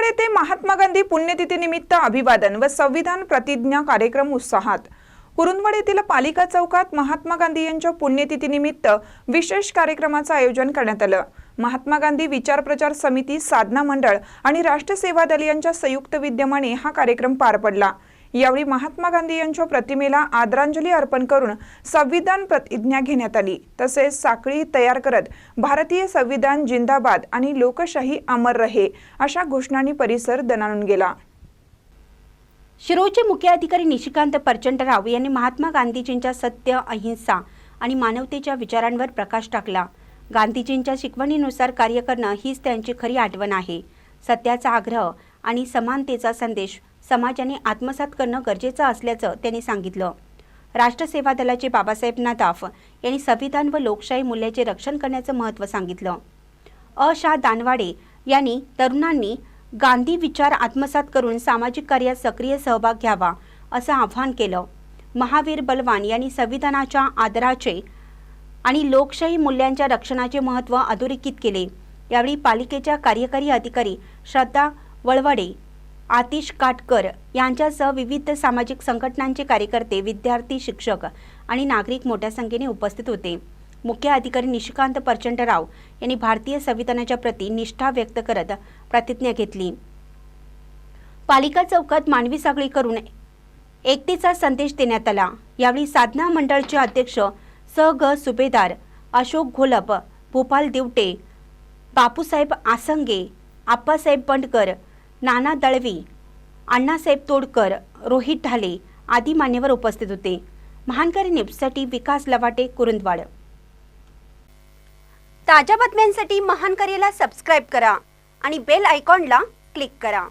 कुरुंदवाड येथे महात्मा गांधी पुण्यतिथीनिमित्त अभिवादन व संविधान प्रतिज्ञा कार्यक्रम उत्साहात. कुरुंदवाड येथील पालिका चौकात महात्मा गांधी यांच्या पुण्यतिथीनिमित्त विशेष कार्यक्रमाचं आयोजन करण्यात आलं. महात्मा गांधी विचार प्रचार समिती साधना मंडळ आणि राष्ट्र सेवा दल यांच्या संयुक्त विद्यमाने हा कार्यक्रम पार पडला. यावेळी महात्मा गांधी यांच्या प्रतिमेला आदरांजली अर्पण करून संविधान प्रतिज्ञा घेण्यात आली. तसेच साखळी तयार करत भारतीय संविधान जिंदाबाद आणि लोकशाही अमर रहे अशा घोषणांनी परिसर दणाणून गेला. शिरोळचे मुख्य अधिकारी निशिकांत परचंडराव यांनी महात्मा गांधीजींच्या सत्य अहिंसा आणि मानवतेच्या विचारांवर प्रकाश टाकला. गांधीजींच्या शिकवणीनुसार कार्य करणं हीच त्यांची खरी आठवण आहे. सत्याचा आग्रह आणि समानतेचा संदेश समाजाने आत्मसात करणं गरजेचं असल्याचं त्यांनी सांगितलं. राष्ट्रसेवा दलाचे बाबासाहेब नादाफ यांनी संविधान व लोकशाही मूल्याचे रक्षण करण्याचं महत्त्व सांगितलं. अ. दानवाडे यांनी तरुणांनी गांधी विचार आत्मसात करून सामाजिक कार्यात सक्रिय सहभाग घ्यावा असं आवाहन केलं. महावीर बलवान यांनी संविधानाच्या आदराचे आणि लोकशाही मूल्यांच्या रक्षणाचे महत्त्व अधोरेखित केले. यावेळी पालिकेच्या कार्यकारी अधिकारी श्रद्धा वळवडे आतिश काटकर यांच्यासह विविध सामाजिक संघटनांचे कार्यकर्ते विद्यार्थी शिक्षक आणि नागरिक मोठ्या संख्येने उपस्थित होते. मुख्य अधिकारी निशिकांत परचंडराव यांनी भारतीय संविधानाच्या प्रती निष्ठा व्यक्त करत प्रतिज्ञा घेतली. पालिका चौकात मानवी साखळी करून एकतेचा संदेश देण्यात आला. यावेळी साधना मंडळचे अध्यक्ष स ग सुभेदार अशोक घोलप भोपाल दिवटे बापूसाहेब आसंगे आप्पासाहेब बंडकर नाना दळवी अण्णासाहेब तोडकर रोहित ढाले आदी मान्यवर उपस्थित होते. महानकरी न्यूजसाठी विकास लवाटे कुरुंदवाड. ताज्या बातम्यांसाठी महानकरीला सबस्क्राईब करा आणि बेल आयकॉनला क्लिक करा.